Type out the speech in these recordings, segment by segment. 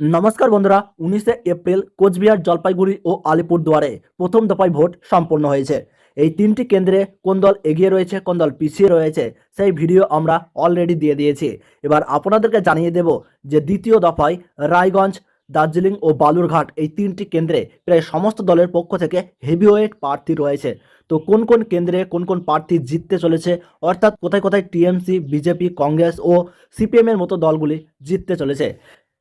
নমস্কার বন্ধুরা, উনিশে এপ্রিল কোচবিহার জলপাইগুড়ি ও আলিপুরদুয়ারে প্রথম দফায় ভোট সম্পন্ন হয়েছে। এই তিনটি কেন্দ্রে কোন দল এগিয়ে রয়েছে, কোন দল পিছিয়ে রয়েছে, সেই ভিডিও আমরা অলরেডি দিয়ে দিয়েছি। এবার আপনাদেরকে জানিয়ে দেব যে দ্বিতীয় দফায় রায়গঞ্জ, দার্জিলিং ও বালুরঘাট এই তিনটি কেন্দ্রে প্রায় সমস্ত দলের পক্ষ থেকে হেভিওয়েট প্রার্থী রয়েছে। তো কোন কোন কেন্দ্রে কোন কোন প্রার্থী জিততে চলেছে, অর্থাৎ কোথায় কোথায় টিএমসি, বিজেপি, কংগ্রেস ও সিপিএমের মতো দলগুলি জিততে চলেছে?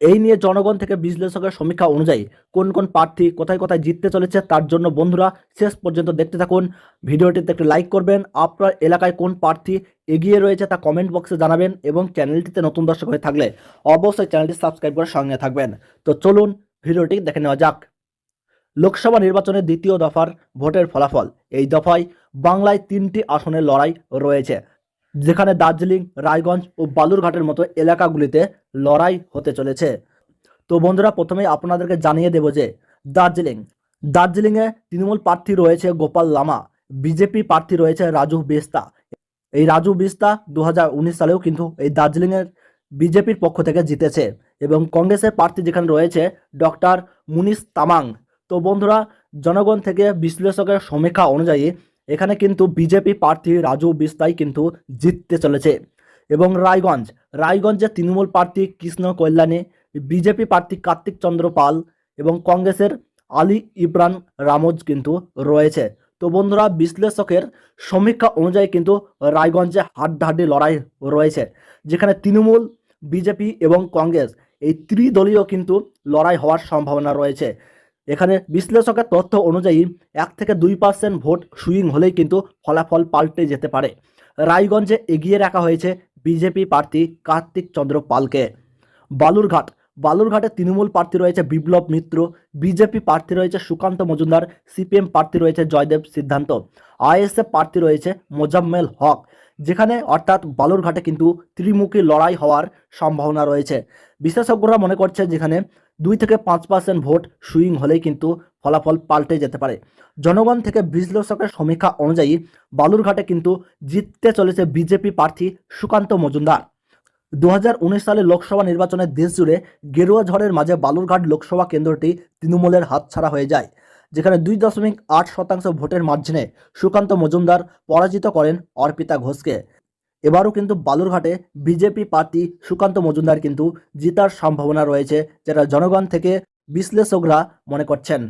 এই নিয়ে জনগণ থেকে বিশ্লেষকের সমীক্ষা অনুযায়ী কোন কোন প্রার্থী কোথায় কোথায় জিততে চলেছে তার জন্য বন্ধুরা শেষ পর্যন্ত দেখতে থাকুন। ভিডিওটিতে একটি লাইক করবেন। আপনার এলাকায় কোন প্রার্থী এগিয়ে রয়েছে তা কমেন্ট বক্সে জানাবেন এবং চ্যানেলটিতে নতুন দর্শক হয়ে থাকলে অবশ্যই চ্যানেলটি সাবস্ক্রাইব করে সঙ্গে থাকবেন। তো চলুন ভিডিওটি দেখে নেওয়া যাক। লোকসভা নির্বাচনের দ্বিতীয় দফার ভোটের ফলাফল। এই দফায় বাংলায় তিনটি আসনের লড়াই রয়েছে। যেখানে দার্জিলিং, রায়গঞ্জ ও বালুরঘাটের মতো এলাকাগুলিতে লড়াই হতে চলেছে। তো বন্ধুরা প্রথমে আপনাদেরকে জানিয়ে দেব যে দার্জিলিং, দার্জিলিংয়ে তৃণমূল প্রার্থী রয়েছে গোপাল লামা, বিজেপি প্রার্থী রয়েছে রাজু বিস্তা। এই রাজু বিস্তা দু হাজার উনিশ সালেও কিন্তু এই দার্জিলিংয়ের বিজেপির পক্ষ থেকে জিতেছে এবং কংগ্রেসের প্রার্থী যেখানে রয়েছে ডক্টর মুনিশ তামাং। তো বন্ধুরা, জনগণ থেকে বিশ্লেষকের সমীক্ষা অনুযায়ী এখানে কিন্তু বিজেপি প্রার্থী রাজু বিস্তাই কিন্তু জিততে চলেছে। এবং রায়গঞ্জ রায়গঞ্জে তৃণমূল প্রার্থী কৃষ্ণ কল্যাণী, বিজেপি প্রার্থী কার্তিক চন্দ্র পাল এবং কংগ্রেসের আলী ইব্রান রামোজ কিন্তু রয়েছে। তো বন্ধুরা, বিশ্লেষকের সমীক্ষা অনুযায়ী কিন্তু রায়গঞ্জে হাড্ডাহাড্ডি লড়াই রয়েছে, যেখানে তৃণমূল, বিজেপি এবং কংগ্রেস এই ত্রিদলীয় কিন্তু লড়াই হওয়ার সম্ভাবনা রয়েছে। এখানে বিশ্লেষকের তথ্য অনুযায়ী এক থেকে দুই পার্সেন্ট ভোট সুইং হলেই কিন্তু ফলাফল পাল্টে যেতে পারে। রায়গঞ্জে এগিয়ে রাখা হয়েছে বিজেপি প্রার্থী কার্তিক চন্দ্র পালকে। বালুরঘাট, বালুরঘাটে তৃণমূল প্রার্থী রয়েছে বিপ্লব মিত্র, বিজেপি প্রার্থী রয়েছে সুকান্ত মজুমদার, সিপিএম প্রার্থী রয়েছে জয়দেব সিদ্ধান্ত। আইএসএফ প্রার্থী রয়েছে মোজাম্মেল হক। যেখানে অর্থাৎ বালুরঘাটে কিন্তু ত্রিমুখী লড়াই হওয়ার সম্ভাবনা রয়েছে। বিশেষজ্ঞরা মনে করছে যেখানে দুই থেকে পাঁচ পার্সেন্ট ভোট সুইং হলেই কিন্তু ফলাফল পাল্টে যেতে পারে। জনগণ থেকে বিশ্লেষকের সমীক্ষা অনুযায়ী বালুরঘাটে কিন্তু জিততে চলেছে বিজেপি প্রার্থী সুকান্ত মজুমদার। দু হাজার উনিশ সালে লোকসভা নির্বাচনের দেশ জুড়ে গেরুয়া ঝড়ের মাঝে বালুরঘাট লোকসভা কেন্দ্রটি তৃণমূলের হাতছাড়া হয়ে যায়। যেখানে দুই দশমিক আট শতাংশ ভোটের মার্জিনে সুকান্ত মজুমদার পরাজিত করেন অর্পিতা ঘোষকে। এবারও কিন্তু বালুরঘাটে বিজেপি প্রার্থী সুকান্ত মজুমদার কিন্তু জিতার সম্ভাবনা রয়েছে, যেটা জনগণ থেকে বিশ্লেষকরা মনে করছেন।